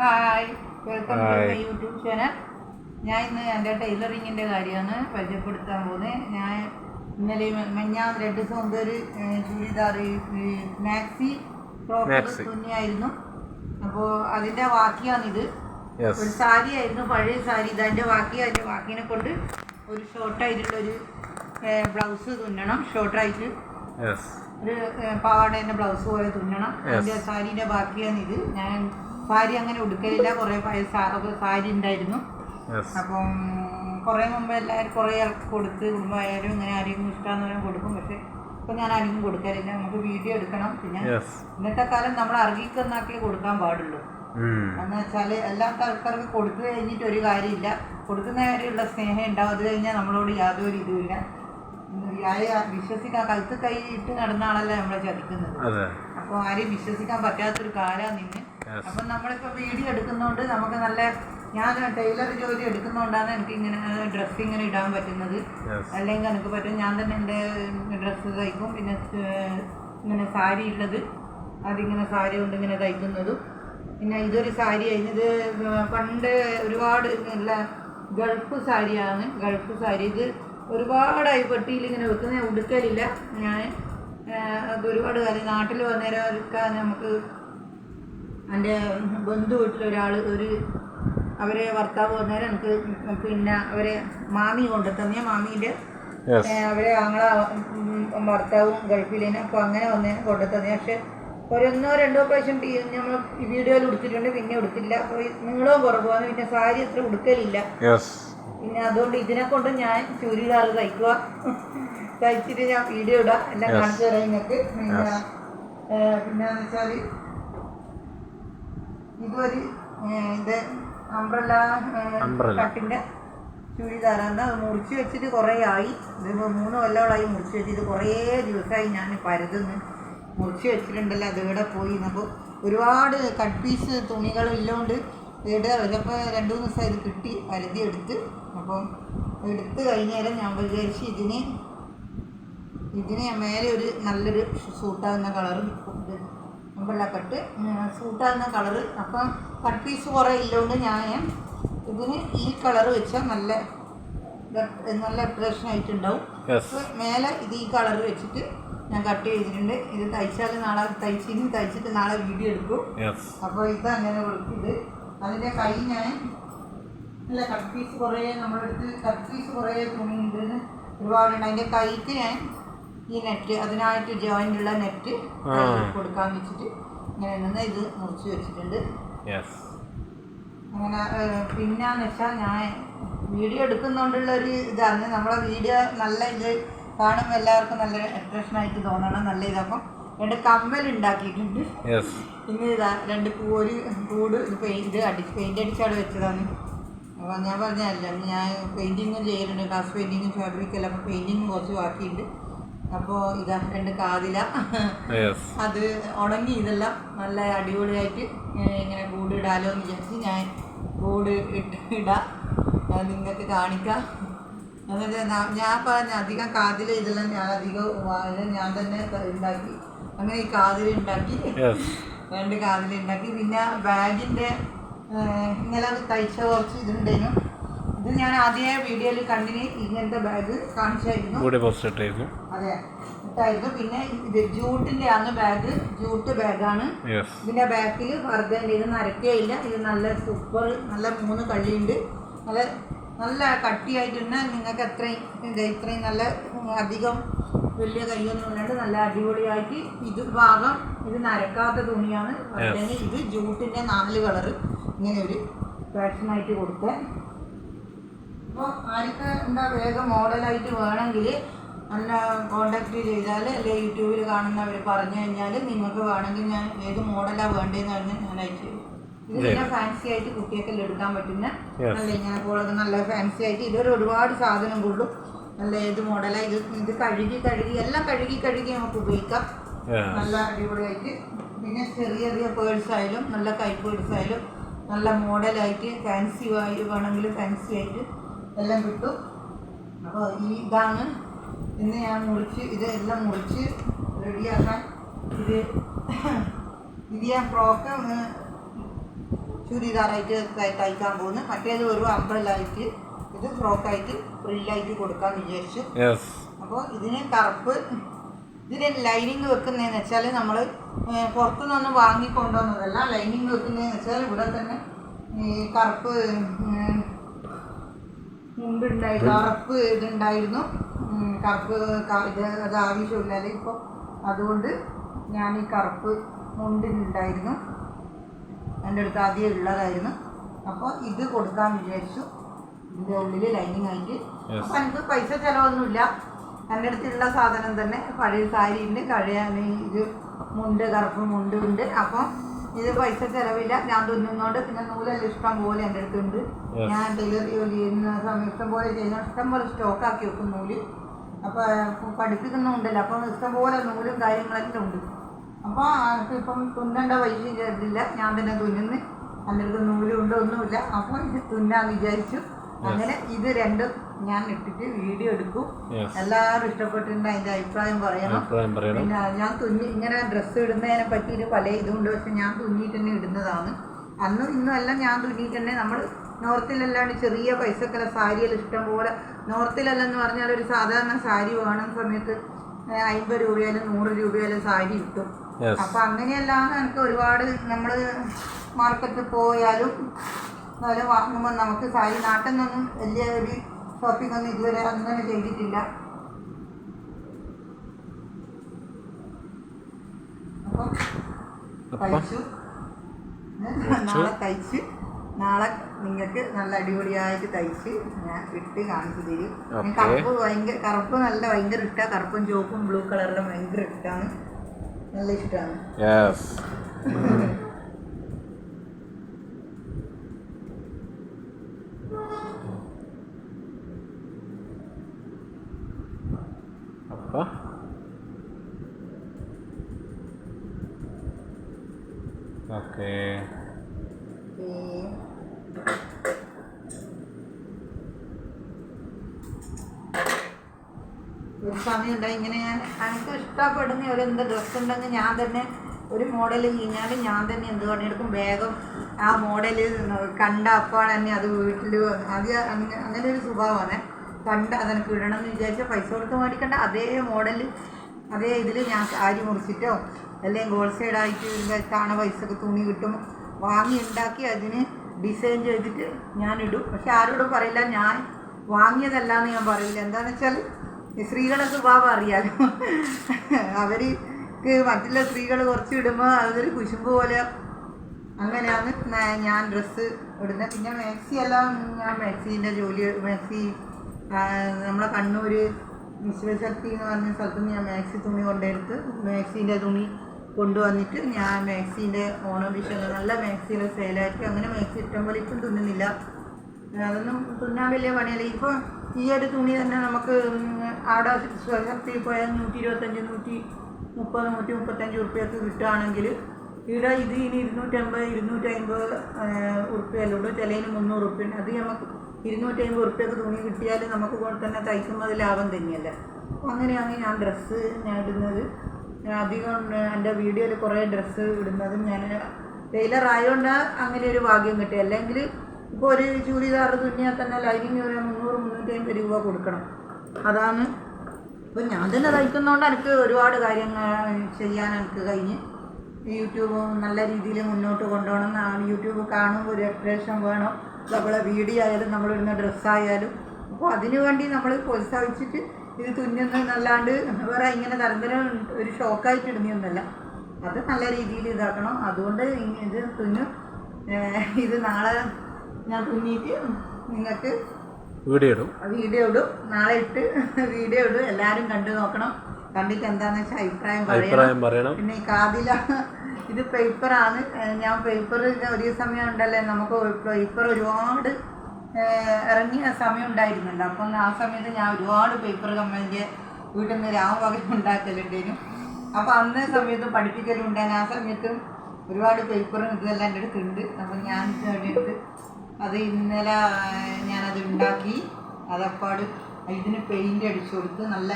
Hi welcome to my YouTube channel ഞാൻ ഇന്ന് എന്റെ ടൈലറിങ്ങിന്റെ കാര്യമാണ് പരിചയപ്പെടുത്താൻ പോകുന്നത്. ഞാൻ ഇന്നലെ ഞാൻ രണ്ട് ദിവസം മുമ്പ് ഒരു ചുരിദാർ മാക്സി മാക്സി. തുന്നിയായിരുന്നു. അപ്പോൾ അതിന്റെ ബാക്കിയാണിത് ഒരു സാരി ആയിരുന്നു പഴയ സാരി. ഇതതിന്റെ ബാക്കി അതിന്റെ ബാക്കിനെ കൊണ്ട് ഒരു ഷോർട്ടായിട്ടുള്ളൊരു ബ്ലൗസ് തുന്നണം. ഷോർട്ടായിട്ട്. ഒരു പാവാടേന്റെ ബ്ലൗസ് പോലെ തുന്നണം. അതിന്റെ സാരീന്റെ ബാക്കിയാണിത് ഞാൻ സാരി അങ്ങനെ ഉടുക്കലില്ല. കുറേ പഴയ സാരി ഉണ്ടായിരുന്നു. അപ്പം കുറേ മുമ്പ് എല്ലാവരും കുറേ ആൾക്ക് കൊടുത്ത് കുടുംബമായാലും ഇങ്ങനെ ആരെങ്കിലും ഇഷ്ടമാന്ന് പറയാൻ കൊടുക്കും. പക്ഷെ ഇപ്പം ഞാൻ ആരെങ്കിലും കൊടുക്കാറില്ല നമുക്ക് വീഡിയോ എടുക്കണം. പിന്നെ ഇന്നത്തെ കാലം നമ്മൾ അർഹിക്കുന്നാക്കിയേ കൊടുക്കാൻ പാടുള്ളൂ. എന്ന് വെച്ചാൽ എല്ലാ ആൾക്കാർക്ക് കൊടുത്തു കഴിഞ്ഞിട്ട് ഒരു കാര്യമില്ല. കൊടുക്കുന്നവരെയുള്ള സ്നേഹം ഉണ്ടാവും. അത് കഴിഞ്ഞാൽ നമ്മളോട് യാതൊരു ഇതുമില്ല വിശ്വസിക്കാൻ കഴുത്ത് കൈ ഇട്ട് നടന്ന ആളല്ല നമ്മളെ ചതിക്കുന്നത്. അപ്പോൾ ആരെയും വിശ്വസിക്കാൻ പറ്റാത്തൊരു കാലാ നിന്ന്. അപ്പം നമ്മളിപ്പോൾ വീഡിയോ എടുക്കുന്നതുകൊണ്ട് നമുക്ക് നല്ല ഞാൻ ടൈലർ ജോലി എടുക്കുന്നതുകൊണ്ടാണ് എനിക്ക് ഇങ്ങനെ ഡ്രസ്സ് ഇങ്ങനെ ഇടാൻ പറ്റുന്നത്. അല്ലെങ്കിൽ എനിക്ക് പറ്റും. ഞാൻ തന്നെ എന്റെ ഡ്രസ്സ് തയ്ക്കും. പിന്നെ ഇങ്ങനെ സാരി ഉള്ളത് അതിങ്ങനെ സാരി കൊണ്ട് ഇങ്ങനെ തയ്ക്കുന്നതും. പിന്നെ ഇതൊരു സാരി ഇത് പണ്ട് ഒരുപാട് നല്ല ഗൾഫ് സാരിയാണ്. ഗൾഫ് സാരി. ഇത് ഒരുപാടായി പെട്ടിയിൽ ഇങ്ങനെ വെക്കുന്ന ഉടുക്കലില്ല. ഞാൻ അത് ഒരുപാട് കാര്യം നാട്ടിൽ വന്നേരം ഒരുക്കാൻ നമുക്ക് എന്റെ ബന്ധു വീട്ടിലൊരാൾ ഒരു അവരെ ഭർത്താവ് വന്നേരം എനിക്ക് പിന്നെ അവരെ മാമി കൊണ്ടു തന്നെ മാമീന്റെ അവരെ ആങ്ങളെ ഭർത്താവും ഗൾഫിലേന് അപ്പോൾ അങ്ങനെ വന്നേനെ കൊണ്ടു തന്നെ പക്ഷെ ഒരൊന്നോ രണ്ടോ പ്രാവശ്യം നമ്മൾ വീഡിയോയിൽ ഉടുത്തിട്ടുണ്ട് പിന്നെ ഉടുത്തില്ല. അപ്പോൾ നീളവും കുറവാണ് പിന്നെ സാരി അത്ര ഉടുക്കലില്ല. പിന്നെ അതുകൊണ്ട് ഇതിനെ കൊണ്ട് ഞാൻ ചുരിദാർ തയ്ക്കുക തയ്ച്ചിട്ട് ഞാൻ വീഡിയോ ഇടാം. എല്ലാം കാണിച്ചു തരാം നിങ്ങൾക്ക്. പിന്നെ. പിന്നെ വെച്ചാൽ ഇതൊരു ഇത് അംബ്രല്ല കട്ടിന്റെ കട്ടിന്റെ ചുരിദാറാണ്. അത് മുറിച്ച് വെച്ചിട്ട് കുറേ ആയി ഇത് മൂന്ന് കൊല്ലങ്ങളായി മുറിച്ച് വെച്ചിട്ട് കുറേ ദിവസമായി ഞാൻ പരതുന്നു. മുറിച്ച് വെച്ചിട്ടുണ്ടല്ലോ അത് ഇവിടെ പോയി. അപ്പോൾ ഒരുപാട് കട്ട് പീസ് തുണികൾ തുണികളില്ലോണ്ട് ഇവിടെ ചിലപ്പോൾ രണ്ട് മൂന്ന് ദിവസം ഇത് കിട്ടി പരതി എടുത്ത്. അപ്പം എടുത്ത് കഴിഞ്ഞേരം ഞാൻ വിചാരിച്ച് ഇതിന് ഇതിന് മേലെ ഒരു നല്ലൊരു സൂട്ടാകുന്ന കളറ് അമ്പല്ല കട്ട് സൂട്ടാകുന്ന കളറ് അപ്പം കട്ട് പീസ് കുറേ ഇല്ലോണ്ട് ഞാൻ ഇതിന് ഈ കളർ വെച്ചാൽ നല്ല നല്ല അട്രാക്ഷൻ ആയിട്ടുണ്ടാവും. മേലെ ഇത് ഈ കളർ വെച്ചിട്ട് ഞാൻ കട്ട് ചെയ്തിട്ടുണ്ട്. ഇത് തയ്ച്ചാൽ നാളെ തയ്ച്ചിന് തയ്ച്ചിട്ട് നാളെ വീഡിയോ എടുക്കും. അപ്പോൾ ഇത് അങ്ങനെ ഇത് അതിന്റെ കൈ ഞാൻ നല്ല കട്ട് പീസ് കുറേ നമ്മളെടുത്ത് കട്ട് പീസ് കുറേ തുണിയുണ്ട് ഒരുപാടുണ്ട്. അതിന്റെ കൈക്ക് ഞാൻ ഈ നെറ്റ് അതിനായിട്ട് ജോയിന്റ് ഉള്ള നെറ്റ്. കൊടുക്കാൻ വെച്ചിട്ട് ഇങ്ങനെ നിന്ന് ഇത് മുറിച്ച് വെച്ചിട്ടുണ്ട്. അങ്ങനെ പിന്നെന്ന് വെച്ചാൽ ഞാൻ വീഡിയോ എടുക്കുന്നോണ്ടുള്ള ഒരു ഇതാണ്. നമ്മളെ വീഡിയോ നല്ല ഇത് കാണുമ്പോൾ എല്ലാവർക്കും നല്ല അട്രാക്ഷൻ ആയിട്ട് തോന്നണം നല്ല ഇതപ്പം രണ്ട് കമ്മൽ ഉണ്ടാക്കിയിട്ടുണ്ട്. പിന്നെ ഇതാ രണ്ട് ഒരു കൂട് ഇത് പെയിന്റ് അടിച്ച് പെയിന്റ് അടിച്ചവിടെ വെച്ചതാണ്. അപ്പോൾ ഞാൻ പറഞ്ഞല്ല ഞാൻ പെയിന്റിങ്ങും ചെയ്യലുണ്ട് ഗ്ലാസ് പെയിന്റിങ്ങും ഫാബ്രിക്കെല്ലാം അപ്പോൾ പെയിന്റിങ്ങും കുറച്ച് ബാക്കിയുണ്ട്. അപ്പോൾ ഇതാ രണ്ട് കാതില. അത് ഉണങ്ങി ഇതെല്ലാം നല്ല അടിപൊളിയായിട്ട് ഇങ്ങനെ കൂട് ഇടാലോ എന്ന് വിചാരിച്ച് ഞാൻ കൂട് ഇട്ട് ഇടാം. നിങ്ങൾക്ക് കാണിക്കാം. എന്നിട്ട് ഞാൻ പറഞ്ഞ അധികം കാതില ഇതെല്ലാം ഞാൻ അധികം ഞാൻ തന്നെ ഉണ്ടാക്കി അങ്ങനെ ഈ കാതില ഉണ്ടാക്കി രണ്ട് കാതില ഉണ്ടാക്കി പിന്നെ ബാഗിന്റെ ഇങ്ങനെ തയ്ച്ച കുറച്ച് ഇതുണ്ടായിരുന്നു ഇത് ഞാൻ ആദ്യ വീഡിയോയിൽ കണ്ടിന് ഇങ്ങനത്തെ ബാഗ് കാണിച്ചായിരുന്നു. ഇവിടെ പോസ്റ്റ് ഇട്ടായിരുന്നു അതെ. ഇട്ടായിരുന്നു. പിന്നെ ഇത് ജൂട്ടിന്റെ ആണ്. ബാഗ് ജൂട്ട് ബാഗാണ് ഇതിന്റെ ബാക്കിൽ വർദ്ധന്റെ ഇത് നരക്കുകയില്ല ഇത് നല്ല സൂപ്പർ നല്ല മൂന്ന് കള്ളിയുണ്ട്. നല്ല നല്ല കട്ടിയായിട്ടുണ്ട്. നിങ്ങൾക്ക് എത്രയും ഇത്രയും നല്ല അധികം വലിയ കയ്യൊന്നും ഇല്ലാണ്ട് നല്ല അടിപൊളിയായിട്ട് ഇത് ഭാഗം ഇത് നരക്കാത്ത തുണിയാണ്. വർദ്ധന് ഇത് ജൂട്ടിന്റെ നാല് കളറ് ഇങ്ങനെ ഒരു ഫാഷനായിട്ട് കൊടുത്തേ. അപ്പോൾ ആർക്ക് എന്താ വേഗം മോഡലായിട്ട് വേണമെങ്കിൽ നല്ല കോണ്ടാക്ട് ചെയ്താൽ അല്ലെ യൂട്യൂബിൽ കാണുന്നവർ പറഞ്ഞു കഴിഞ്ഞാൽ നിങ്ങൾക്ക് വേണമെങ്കിൽ ഞാൻ ഏത് മോഡലാണ് വേണ്ടതെന്ന് പറഞ്ഞ് ഞാൻ അയച്ചു ഇത് പിന്നെ ഫാൻസി ആയിട്ട് കുട്ടിയൊക്കെ എടുക്കാൻ പറ്റുന്ന. നല്ല ഇങ്ങനെ പോലൊക്കെ നല്ല ഫാൻസി ആയിട്ട് ഇതൊരു ഒരുപാട് സാധനം കൊള്ളും. നല്ല ഏത് മോഡലാണ് ഇത്? ഇത് കഴുകി കഴുകി എല്ലാം കഴുകി കഴുകി നമുക്ക് ഉപയോഗിക്കാം. നല്ല അടിപൊളിയായിട്ട്. പിന്നെ ചെറിയ ചെറിയ പേഴ്സ് ആയാലും നല്ല കൈ പേഴ്സ് ആയാലും നല്ല മോഡലായിട്ട് ഫാൻസി ആയി വേണമെങ്കിൽ ഫാൻസി ആയിട്ട് എല്ലാം കിട്ടും. അപ്പോൾ ഈ ഇതാണ്. ഇന്ന് ഞാൻ മുറിച്ച് ഇത് എല്ലാം മുറിച്ച് റെഡിയാക്കാൻ ഇത് ഇത് ഞാൻ ഫ്രോക്ക് ചുരിദാറായിട്ട് തയ്- തയ്ക്കാൻ പോകുന്നു. മറ്റേത് ഒരു അമ്പലായിട്ട് ഇത് ഫ്രോക്കായിട്ട് ഫ്രില്ലായിട്ട് കൊടുക്കാൻ വിചാരിച്ചു. അപ്പോൾ ഇതിന് കറുപ്പ് ഇതിന് ലൈനിങ് വെക്കുന്നതെന്ന് വെച്ചാൽ നമ്മൾ പുറത്തു നിന്ന് വാങ്ങിക്കൊണ്ടുവന്നതല്ല. ലൈനിങ് വെക്കുന്നതെന്ന് വെച്ചാൽ ഇവിടെ തന്നെ ഈ കറുപ്പ് മുമ്പുണ്ടായി കറുപ്പ് ഇതുണ്ടായിരുന്നു. കറുപ്പ് ഇത് അത് ആവശ്യമില്ലാതെ ഇപ്പോൾ അതുകൊണ്ട് ഞാൻ ഈ കറുപ്പ് മുണ്ടിനുണ്ടായിരുന്നു എന്റെ അടുത്ത് ആദ്യം ഉള്ളതായിരുന്നു. അപ്പോൾ ഇത് കൊടുക്കാൻ വിചാരിച്ചു. ഇതിന്റെ ഉള്ളിൽ ലൈനിങ് ആയിട്ട്. അപ്പം എനിക്ക് പൈസ ചിലവൊന്നുമില്ല. എന്റെ അടുത്തുള്ള സാധനം തന്നെ പഴയ സാരി ഉണ്ട്. കഴിയാൻ ഇത് മുണ്ട് കറുപ്പ് മുണ്ട് ഉണ്ട്. അപ്പം ഇത് പൈസ ചെലവില്ല. ഞാൻ തുന്നുന്നോണ്ട് പിന്നെ നൂലെല്ലാം ഇഷ്ടം പോലെ എന്റെ അടുത്തുണ്ട്. ഞാൻ ഡെലിവറി ജോലി ചെയ്യുന്ന സമയം ഇഷ്ടം പോലെ ചെയ്യുന്ന ഇഷ്ടം പോലെ സ്റ്റോക്കാക്കി വെക്കും നൂൽ. അപ്പോൾ പഠിപ്പിക്കുന്നുണ്ടല്ലോ. അപ്പം ഇഷ്ടം പോലെ നൂലും കാര്യങ്ങളെല്ലാം ഉണ്ട്. അപ്പോൾ എനിക്ക് ഇപ്പം തുന്നേണ്ട പൈസ ഇല്ല ഞാൻ തന്നെ തുന്നുന്നു. എന്റെ അടുത്ത് നൂലും ഉണ്ട് ഒന്നുമില്ല. അപ്പോൾ ഇത് തുന്നാന്ന് വിചാരിച്ചു. അങ്ങനെ ഇത് രണ്ടും ഞാൻ ഇട്ടിട്ട് വീഡിയോ എടുക്കും. എല്ലാവരും ഇഷ്ടപ്പെട്ടിട്ടുണ്ട് അതിന്റെ അഭിപ്രായം പറയണം. പിന്നെ ഞാൻ തുന്നി ഇങ്ങനെ ഡ്രസ്സ് ഇടുന്നതിനെ പറ്റിയിട്ട് പല ഇതുണ്ട്. പക്ഷെ ഞാൻ തുന്നിയിട്ട് തന്നെ ഇടുന്നതാണ്. അന്നും ഇന്നും എല്ലാം ഞാൻ തുന്നിയിട്ട് തന്നെ. നമ്മൾ നോർത്തിലല്ലാണ്ട് ചെറിയ പൈസക്കുള്ള സാരിയെല്ലാം ഇഷ്ടം പോലെ. നോർത്തിലല്ലെന്ന് പറഞ്ഞാൽ ഒരു സാധാരണ സാരി വേണം സമയത്ത് അമ്പത് രൂപയാലും നൂറ് രൂപയാലും സാരി കിട്ടും. അപ്പൊ അങ്ങനെയല്ലാതെ എനിക്ക് ഒരുപാട് നമ്മൾ മാർക്കറ്റിൽ പോയാലും അതുപോലെ വാങ്ങുമ്പോൾ നമുക്ക് സാരി നാട്ടിൽ നിന്നൊന്നും വലിയ ഒരു ഷോപ്പിംഗ് ഒന്നും ഇതുവരെ അങ്ങനെ ചെയ്തിട്ടില്ല. അപ്പം നാളെ തയ്ച്ച് നാളെ നിങ്ങൾക്ക് നല്ല അടിപൊളിയായിട്ട് തയ്ച്ച് ഞാൻ ഇട്ട് കാണിച്ചു തരും. ഞാൻ. കറുപ്പ് ഭയങ്കര കറുപ്പ് നല്ല ഭയങ്കര ഇഷ്ടമാണ് കറുപ്പും ചുവപ്പും ബ്ലൂ കളറിലും ഭയങ്കര ഇഷ്ടമാണ് നല്ല ഇഷ്ടമാണ് ഒരു സമയമുണ്ടായി ഇങ്ങനെ ഞാൻ എനിക്ക് ഇഷ്ടപ്പെടുന്ന ഒരു എന്ത് ഡ്രസ്സ് ഉണ്ടെങ്കിൽ ഞാൻ തന്നെ ഒരു മോഡൽ കഴിഞ്ഞാൽ ഞാൻ തന്നെ എന്ത് പണിയെടുക്കും? വേഗം ആ മോഡൽ കണ്ട അപ്പോൾ തന്നെ അത് വീട്ടിൽ അത് അങ്ങനെ ഒരു സ്വഭാവമാണ്. കണ്ട് അതെനിക്ക് ഇടണം എന്ന് വിചാരിച്ചാൽ പൈസ കൊടുത്ത് മേടിക്കണ്ട. അതേ മോഡൽ അതേ ഇതിൽ ഞാൻ സാരി മുറിച്ചിട്ടോ അല്ലെങ്കിൽ ഹോൾസെയിലായിട്ട് വെച്ചാണ് പൈസക്ക് തുണി കിട്ടും വാങ്ങി ഉണ്ടാക്കി അതിന് ഡിസൈൻ ചെയ്തിട്ട് ഞാൻ ഇടും. പക്ഷെ ആരോടും പറയില്ല. ഞാൻ വാങ്ങിയതല്ല എന്ന് ഞാൻ പറയില്ല. എന്താണെന്ന് വെച്ചാൽ ഈ സ്ത്രീകളുടെ സ്വഭാവം അറിയാലോ അവർക്ക് മറ്റുള്ള സ്ത്രീകൾ കുറച്ച് ഇടുമ്പോൾ അതൊരു കുശുമ്പ് പോലെ. അങ്ങനെയാണ് ഞാൻ ഡ്രസ്സ് ഇടുന്നത് പിന്നെ മാക്സി എല്ലാം ഞാൻ മാക്സീന്റെ ജോലി മാക്സി നമ്മളെ കണ്ണൂർ വിശ്വശക്തി എന്ന് പറഞ്ഞ സ്ഥലത്ത് ഞാൻ മാക്സി തുണി കൊണ്ടെടുത്ത് മാക്സിന്റെ തുണി കൊണ്ടുവന്നിട്ട് ഞാൻ മാക്സിന്റെ ഓണം വിഷു നല്ല മാക്സിയുടെ സെയിലാക്കി അങ്ങനെ മാക്സി ഇഷ്ടം പോലെ ഇപ്പം തുന്നുന്നില്ല. അതൊന്നും തുന്നാൻ വലിയ പണിയല്ല. ഇപ്പോൾ ഈ ഒരു തുണി തന്നെ നമുക്ക് അവിടെ സ്വശക്തി പോയാൽ നൂറ്റി ഇരുപത്തഞ്ച് നൂറ്റി മുപ്പത് നൂറ്റി മുപ്പത്തഞ്ച് ഉറുപ്പ്യക്ക് കിട്ടുകയാണെങ്കിൽ ഇവിടെ ഇത് ഇനി ഇരുന്നൂറ്റമ്പത് ഇരുന്നൂറ്റമ്പത് ഉറുപ്പ്യല്ലുള്ളൂ ചിലതിന് മുന്നൂറ് ഉറുപ്പ്യ അത് നമുക്ക് ഇരുന്നൂറ്റമ്പത് ഉറുപ്പ്യക്ക് തുണി കിട്ടിയാൽ നമുക്ക് തന്നെ തയ്ക്കുന്നത് ലാഭം തന്നെയല്ലേ. അങ്ങനെയാണ് ഞാൻ ഡ്രസ്സ് ഞാൻ ഇടുന്നത്. അധികം എന്റെ വീഡിയോയിൽ കുറേ ഡ്രസ്സ് ഇടുന്നതും ഞാൻ ടൈലർ ആയതുകൊണ്ട് അങ്ങനെ ഒരു ഭാഗ്യം കിട്ടി അല്ലെങ്കിൽ ഇപ്പോൾ ഒരു ചൂരിദാർ തുന്നിയാൽ തന്നെ ലൈനിങ് ഒരു മുന്നൂറ് മുന്നൂറ്റി അമ്പത് രൂപ കൊടുക്കണം. അതാണ്. ഇപ്പം ഞാൻ തന്നെ തയ്ക്കുന്നതുകൊണ്ട് എനിക്ക് ഒരുപാട് കാര്യങ്ങൾ ചെയ്യാൻ എനിക്ക് കഴിഞ്ഞ്. യൂട്യൂബ് നല്ല രീതിയിൽ മുന്നോട്ട് കൊണ്ടുപോകണം. യൂട്യൂബ് കാണുമ്പോൾ ഒരു എക്സ്പ്രഷൻ വേണം. നമ്മളെ വീഡിയോ ആയാലും നമ്മളിടുന്ന ഡ്രസ്സായാലും അപ്പോൾ അതിനു വേണ്ടി നമ്മൾ പ്രോത്സാഹിച്ചിട്ട് ഇത് തുന്നുന്നതല്ലാണ്ട് വേറെ ഇങ്ങനെ തരംതരം ഒരു ഷോക്കായിട്ട് ഇടുന്നൊന്നല്ല അത് നല്ല രീതിയിൽ ഇതാക്കണം. അതുകൊണ്ട് ഇത് തുന്നും. ഇത് നാളെ ഞാൻ തുന്നിയിട്ട് നിങ്ങൾക്ക് വീഡിയോ ഇടും. വീഡിയോ ഇടും. നാളെ ഇട്ട് വീഡിയോ ഇടും. എല്ലാവരും കണ്ടു നോക്കണം. കണ്ടിട്ട് എന്താണെന്ന് വെച്ചാൽ അഭിപ്രായം പറയാം അഭിപ്രായം പറയണം. പിന്നെ ഈ കാതില ഇത് പേപ്പറാണ് ഞാൻ പേപ്പർ ഒരു സമയം ഉണ്ടല്ലേ. നമുക്ക് പേപ്പർ ഒരുപാട് ഇറങ്ങിയ സമയം ഉണ്ടായിരുന്നുണ്ട് അപ്പം ആ സമയത്ത് ഞാൻ ഒരുപാട് പേപ്പർ കമ്പനിക്ക് വീട്ടിൽ നിന്ന് രാമപകൽ ഉണ്ടാക്കലുണ്ടേനും അപ്പം അന്നേ സമയത്ത് പഠിപ്പിക്കലുണ്ടായിരുന്നു. ആ സമയത്തും ഒരുപാട് പേപ്പറും ഇതെല്ലാം എന്റെ അടുത്തുണ്ട് അപ്പം ഞാൻ എടുത്ത് അത് ഇന്നലെ ഞാനത് ഉണ്ടാക്കി. അതപ്പാട് ഇതിന് പെയിന്റ് അടിച്ചു കൊടുത്ത് നല്ല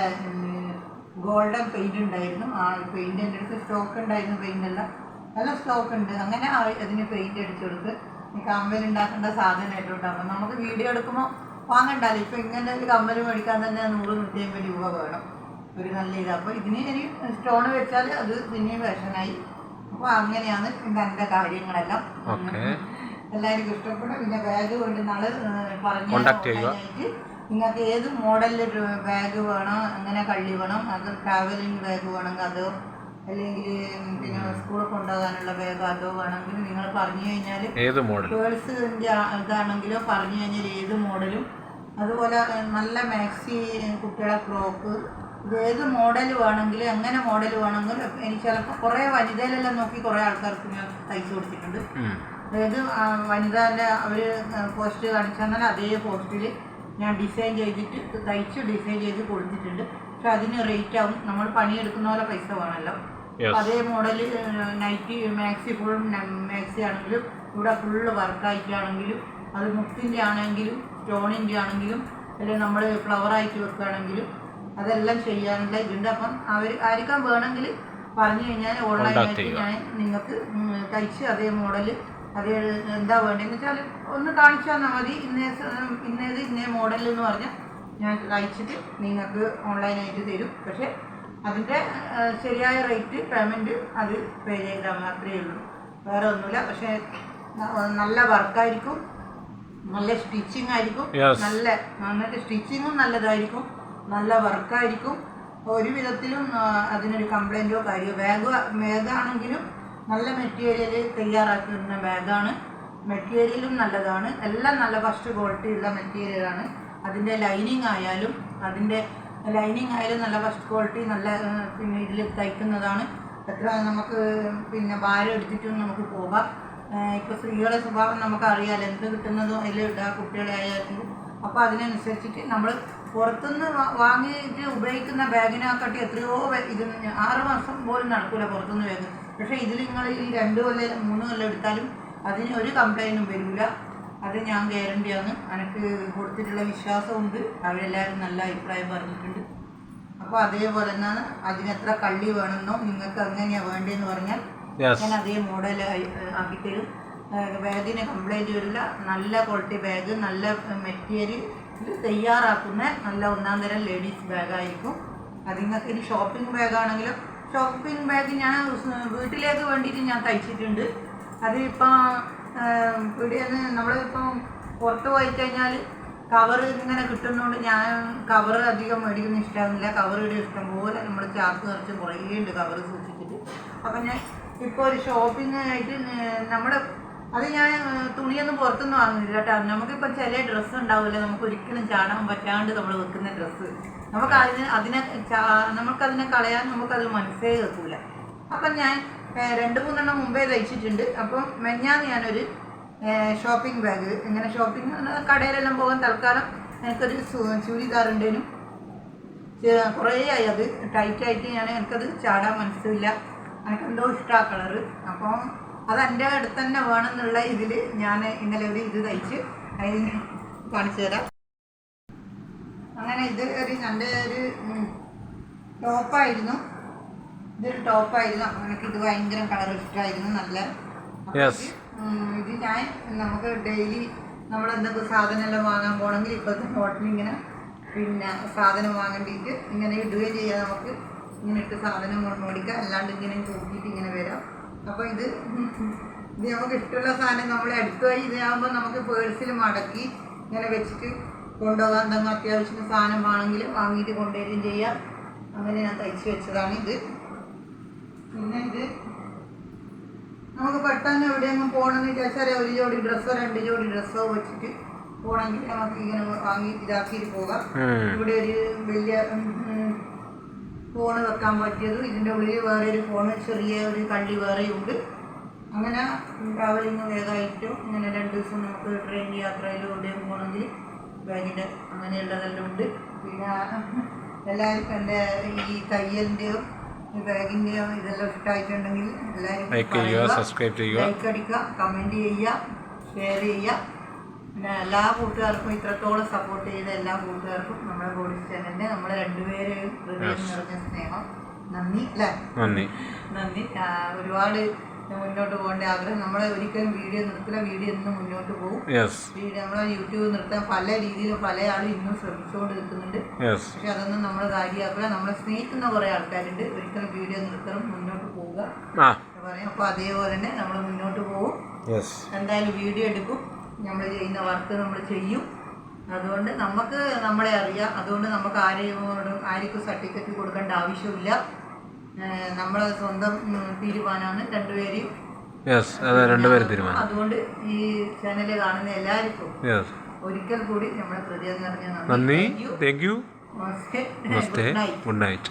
ഗോൾഡൻ പെയിന്റ് ഉണ്ടായിരുന്നു. ആ പെയിന്റ് എന്റെ അടുത്ത് സ്റ്റോക്ക് ഉണ്ടായിരുന്നു പെയിന്റെല്ലാം നല്ല സ്റ്റോക്ക് ഉണ്ട്. അങ്ങനെ അതിന് പെയിന്റ് അടിച്ചു കൊടുത്ത് കമ്മൽ ഉണ്ടാക്കേണ്ട സാധനമായിട്ടുണ്ട് അപ്പം നമുക്ക് വീഡിയോ എടുക്കുമ്പോൾ വാങ്ങണ്ടല്ലോ. ഇപ്പം ഇങ്ങനെ ഒരു കമ്മൽ മേടിക്കാൻ തന്നെ നൂറ് നൂറ്റി അമ്പത് രൂപ വേണം. ഒരു നല്ല ഇത്. അപ്പോൾ ഇതിന് ഇനി സ്റ്റോൺ വെച്ചാൽ അത് പിന്നെയും ഫാഷനായി അപ്പോൾ അങ്ങനെയാണ് എന്റെ കാര്യങ്ങളെല്ലാം. എല്ലാവർക്കും ഇഷ്ടപ്പെടും പിന്നെ ബാഗ് കൊണ്ട് നാൾ പറഞ്ഞു. നിങ്ങൾക്ക് ഏത് മോഡലിൽ ബാഗ് വേണം അങ്ങനെ കള്ളി വേണം അത് ട്രാവലിംഗ് ബാഗ് വേണമെങ്കിൽ അതോ അല്ലെങ്കിൽ പിന്നെ സ്കൂളിൽ കൊണ്ടുപോകാനുള്ള ബാഗ് അതോ വേണമെങ്കിൽ നിങ്ങൾ പറഞ്ഞു കഴിഞ്ഞാൽ ഏത് മോഡൽ ഗേൾസിന്റെ ഇതാണെങ്കിലോ പറഞ്ഞു കഴിഞ്ഞാൽ ഏത് മോഡലും അതുപോലെ നല്ല മാക്സി കുട്ടികളെ ഫ്രോക്ക് ഇത് ഏത് മോഡൽ വേണമെങ്കിലും എങ്ങനെ മോഡൽ വേണമെങ്കിലും എനിക്ക് ചിലപ്പോൾ കുറേ വനിതയിലെല്ലാം നോക്കി കുറേ ആൾക്കാർക്ക് ഞാൻ തയ്ച്ചു കൊടുത്തിട്ടുണ്ട്. അതായത് വനിതാന്റെ അവർ പോസ്റ്റ് കാണിച്ചാൽ അതേ പോസ്റ്റിൽ ഞാൻ ഡിസൈൻ ചെയ്തിട്ട് തയ്ച്ച് ഡിസൈൻ ചെയ്ത് കൊടുത്തിട്ടുണ്ട്. പക്ഷെ അതിന് റേറ്റ് ആവും. നമ്മൾ പണിയെടുക്കുന്ന പോലെ പൈസ വേണമല്ലോ. അതേ model nighty maxi full maxi ആണെങ്കിലും ഇവിടെ ഫുള്ള് വർക്കായിട്ടാണെങ്കിലും അത് മുത്തിന്റെ ആണെങ്കിലും സ്റ്റോണിന്റെ ആണെങ്കിലും അല്ലെങ്കിൽ നമ്മൾ ഫ്ലവർ ഫ്ലവറായിട്ട് വെക്കുകയാണെങ്കിലും അതെല്ലാം ചെയ്യാനുള്ള ഇതുണ്ട്. അപ്പം അവർ ആർക്കാൻ വേണമെങ്കിൽ പറഞ്ഞു കഴിഞ്ഞാൽ ഓൺലൈനായിട്ട്. ഞാൻ നിങ്ങൾക്ക് തയ്ച്ച് അതേ മോഡൽ അതേ എന്താ വേണ്ടതെന്ന് വെച്ചാൽ ഒന്ന് കാണിച്ചു തന്നാൽ മതി. ഇന്നേ ഇന്നേത് ഇന്നേ മോഡൽ എന്ന് പറഞ്ഞാൽ ഞാൻ കഴിച്ചിട്ട് നിങ്ങൾക്ക് ഓൺലൈനായിട്ട് തരും. പക്ഷേ അതിന്റെ ശരിയായ റേറ്റ് പേയ്മെന്റ് അത് പേ ചെയ്താൽ മാത്രമേ ഉള്ളൂ. വേറെ ഒന്നുമില്ല. പക്ഷേ നല്ല വർക്കായിരിക്കും നല്ല സ്റ്റിച്ചിങ് ആയിരിക്കും. നല്ല നന്നായിട്ട് സ്റ്റിച്ചിങ്ങും നല്ലതായിരിക്കും. നല്ല വർക്കായിരിക്കും ഒരു വിധത്തിലും അതിനൊരു കംപ്ലൈന്റോ കാര്യമോ ബാഗ് ബാഗാണെങ്കിലും നല്ല മെറ്റീരിയൽ തയ്യാറാക്കിയിരുന്ന ബാഗാണ്. മെറ്റീരിയലും നല്ലതാണ്. എല്ലാം നല്ല ഫസ്റ്റ് ക്വാളിറ്റി ഉള്ള മെറ്റീരിയലാണ് അതിന്റെ ലൈനിങ് ആയാലും അതിന്റെ ലൈനിങ് ആയാലും നല്ല ഫസ്റ്റ് ക്വാളിറ്റി നല്ല പിന്നെ ഇതിൽ തയ്ക്കുന്നതാണ്. എത്ര നമുക്ക് പിന്നെ ഭാരം എടുത്തിട്ടും നമുക്ക് പോകാം. ഇപ്പോൾ സ്ത്രീകളുടെ സ്വഭാവം നമുക്ക് അറിയാലോ എന്ത് കിട്ടുന്നതും അതിൽ ഇടുക കുട്ടികളെ ആയാലും. അപ്പോൾ അതിനനുസരിച്ചിട്ട് നമ്മൾ പുറത്തുനിന്ന് വാങ്ങിയിട്ട് ഉപയോഗിക്കുന്ന ബാഗിനെക്കാട്ടി എത്രയോ ഇത് ആറ് മാസം പോലും നടക്കൂല പുറത്തുനിന്ന് ബാഗ് പക്ഷേ ഇതിൽ നിങ്ങൾ ഈ രണ്ട് കൊല്ലം മൂന്ന് കൊല്ലം എടുത്താലും അതിന് ഒരു കംപ്ലൈന്റും വരില്ല അത് ഞാൻ ഗ്യാരണ്ടിയാണ് എനിക്ക് കൊടുത്തിട്ടുള്ള വിശ്വാസമുണ്ട്. അവരെല്ലാവരും നല്ല അഭിപ്രായം പറഞ്ഞിട്ടുണ്ട്. അപ്പോൾ അതേപോലെ തന്നെയാണ് അതിനെത്ര കള്ളി വേണമെന്നോ നിങ്ങൾക്ക് എങ്ങനെയാണ് വേണ്ടതെന്ന് പറഞ്ഞാൽ ഞാൻ അതേ മോഡൽ ആക്കിത്തരും. ബാഗിന് കംപ്ലൈന്റ് വരില്ല. നല്ല ക്വാളിറ്റി ബാഗ് നല്ല മെറ്റീരിയൽ തയ്യാറാക്കുന്ന നല്ല ഒന്നാം തരം ലേഡീസ് ബാഗായിരിക്കും അത് നിങ്ങൾക്ക് ഇനി ഷോപ്പിംഗ് ബാഗാണെങ്കിലും ഷോപ്പിംഗ് ബാഗ് ഞാൻ വീട്ടിലേക്ക് വേണ്ടിയിട്ട് ഞാൻ തയ്ച്ചിട്ടുണ്ട്. അതിപ്പോൾ ഇവിടെ പിടിയെന്ന് നമ്മളിപ്പം പുറത്ത് പോയി കഴിഞ്ഞാൽ കവർ ഇങ്ങനെ കിട്ടുന്നതുകൊണ്ട് ഞാൻ കവർ അധികം മേടിക്കുന്ന ഇഷ്ടമാകുന്നില്ല കവർ ഇവിടെ ഇഷ്ടം പോലെ നമ്മൾ ചാക്ക് നിറച്ച് കുറേ ഉണ്ട് കവർ സൂക്ഷിച്ചിട്ട്. അപ്പം ഞാൻ ഇപ്പോൾ ഒരു ഷോപ്പിംഗ് ആയിട്ട് നമ്മുടെ അത് ഞാൻ തുണിയൊന്നും പുറത്തുനിന്ന് വാങ്ങുന്നില്ല കേട്ടോ. നമുക്കിപ്പോൾ ചില ഡ്രസ്സ് ഉണ്ടാവില്ല നമുക്ക് ഒരിക്കലും ചാടാൻ പറ്റാണ്ട് നമ്മൾ വെക്കുന്ന ഡ്രസ്സ് നമുക്ക് അതിന് അതിനെ നമുക്കതിനെ കളയാൻ നമുക്കത് മനസ്സേ കേൾക്കില്ല അപ്പം ഞാൻ രണ്ട് മൂന്നെണ്ണം മുമ്പേ തയ്ച്ചിട്ടുണ്ട്. അപ്പം മെഞ്ഞാന്ന് ഞാനൊരു ഷോപ്പിംഗ് ബാഗ് ഇങ്ങനെ ഷോപ്പിംഗ് കടയിലെല്ലാം പോകാൻ തൽക്കാലം എനിക്കൊരു ഉണ്ടേനും കുറേ ആയി. അത് ടൈറ്റായിട്ട് ഞാൻ എനിക്കത് ചാടാൻ മനസ്സില്ല. എനിക്കെന്തോ ഇഷ്ടം ആ കളറ്. അപ്പം അത് എന്റെ അടുത്ത് തന്നെ വേണമെന്നുള്ള ഇതിൽ ഞാൻ ഇന്നലെ ഒരു ഇത് തയ്ച്ച് അതിന് കാണിച്ചു തരാം. അങ്ങനെ ഇത് ഒരു നല്ല ഒരു ടോപ്പായിരുന്നു. ഇതൊരു ടോപ്പായിരുന്നു. എനിക്ക് ഇത് ഭയങ്കര കളർ ഇഷ്ടമായിരുന്നു നല്ല. ഇത്, ഞാൻ നമുക്ക് ഡെയിലി നമ്മൾ എന്തൊക്കെ സാധനമെല്ലാം വാങ്ങാൻ പോകണമെങ്കിൽ ഇപ്പോഴത്തെ ഹോട്ടലിൽ ഇങ്ങനെ പിന്നെ സാധനം വാങ്ങേണ്ടിയിട്ട് ഇങ്ങനെ ഇടുകയും ചെയ്യാം. നമുക്ക് ഇങ്ങനെ ഇട്ട് സാധനം കൊണ്ട് മേടിക്കാം. അല്ലാണ്ട് ഇങ്ങനെ തൂക്കിയിട്ട് ഇങ്ങനെ വരാം. അപ്പോൾ ഇത് ഇത് നമുക്ക് ഇഷ്ടമുള്ള സാധനം നമ്മൾ എടുത്തു പോയി ഇതാകുമ്പോൾ നമുക്ക് പേഴ്സിൽ മടക്കി ഇങ്ങനെ വെച്ചിട്ട് കൊണ്ടുപോകാൻ എന്തെങ്കിലും അത്യാവശ്യം സാധനം വേണമെങ്കിൽ വാങ്ങിയിട്ട് കൊണ്ടുവരികയും ചെയ്യാം. അങ്ങനെ ഞാൻ തയ്ച്ച് വെച്ചതാണ് ഇത്. പിന്നെ ഇത് നമുക്ക് പെട്ടെന്ന് എവിടെയെങ്കിലും പോകണമെന്ന് വിചാരിച്ചാൽ ഒരു ജോഡി ഡ്രസ്സോ രണ്ട് ജോഡി ഡ്രസ്സോ വെച്ചിട്ട് പോകണമെങ്കിൽ നമുക്ക് ഇങ്ങനെ വാങ്ങി ഇതാക്കിയിട്ട് പോകാം. ഇവിടെ ഒരു വലിയ ഫോൺ വെക്കാൻ പറ്റിയത് ഇതിന്റെ ഉള്ളിൽ വേറെ ഒരു ഫോൺ ചെറിയ ഒരു കള്ളി വേറെയുണ്ട്. അങ്ങനെ ട്രാവലിങ് വേഗമായിട്ടും ഇങ്ങനെ രണ്ട് ദിവസം നമുക്ക് ട്രെയിൻ യാത്രയിൽ എവിടെയും പോകണമെങ്കിൽ ബാഗിന്റെ അങ്ങനെയുള്ളതെല്ലാം ഉണ്ട്. പിന്നെ എല്ലാവർക്കും എന്റെ ഈ തയ്യലിന്റെയോ ഈ ബാഗിന്റെയോ ഇതെല്ലാം ഇഷ്ടമായിട്ടുണ്ടെങ്കിൽ എല്ലാവരും ലൈക്ക് ചെയ്യുക സബ്സ്ക്രൈബ് ചെയ്യുക. ലൈക്ക് അടിക്കുക കമന്റ് ചെയ്യുക ഷെയർ ചെയ്യുക. പിന്നെ എല്ലാ കൂട്ടുകാർക്കും ഇത്രത്തോളം സപ്പോർട്ട് ചെയ്ത എല്ലാ കൂട്ടുകാർക്കും നമ്മുടെ ബോഡി ചാനലിന്റെ നമ്മളെ രണ്ടുപേരെയും ഹൃദയം. നിറഞ്ഞ സ്നേഹം. നന്ദി അല്ലേ? നന്ദി. നന്ദി. ഒരുപാട് മുന്നോട്ട് പോകേണ്ട. ആഗ്രഹം നമ്മളെ ഒരിക്കലും വീഡിയോ നിർത്തില്ല വീഡിയോ ഇന്ന് മുന്നോട്ട് പോകും. വീഡിയോ നമ്മളെ യൂട്യൂബ് നിർത്താൻ പല രീതിയിലും പല ആളും ഇന്നും ശ്രമിച്ചുകൊണ്ട് നിൽക്കുന്നുണ്ട് പക്ഷെ അതൊന്നും നമ്മൾ കാര്യമാക്കില്ല നമ്മളെ സ്നേഹിക്കുന്ന കുറേ ആൾക്കാരുണ്ട്. ഒരിക്കലും വീഡിയോ നിർത്തണം മുന്നോട്ട് പോവുക പറയും. അപ്പോൾ അതേപോലെ തന്നെ നമ്മൾ മുന്നോട്ട് പോകും എന്തായാലും വീഡിയോ എടുക്കും. നമ്മൾ ചെയ്യുന്ന വർക്ക് നമ്മൾ ചെയ്യും. അതുകൊണ്ട് നമുക്ക് നമ്മളെ അറിയാം. അതുകൊണ്ട് നമുക്ക് ആരെയും ആർക്കും സർട്ടിഫിക്കറ്റ് കൊടുക്കേണ്ട ആവശ്യമില്ല. ഏഹ് നമ്മളെ സ്വന്തം തീരുമാനമാണ് രണ്ടുപേരെയും. യെസ് അതെ രണ്ടുപേരും തീരുമാനം. അതുകൊണ്ട് ഈ ചാനൽ കാണുന്ന എല്ലാവർക്കും യെസ് ഒരിക്കൽ കൂടി നമ്മുടെ ഹൃദയം നിറഞ്ഞ നന്ദി. Thank you namaste. Good night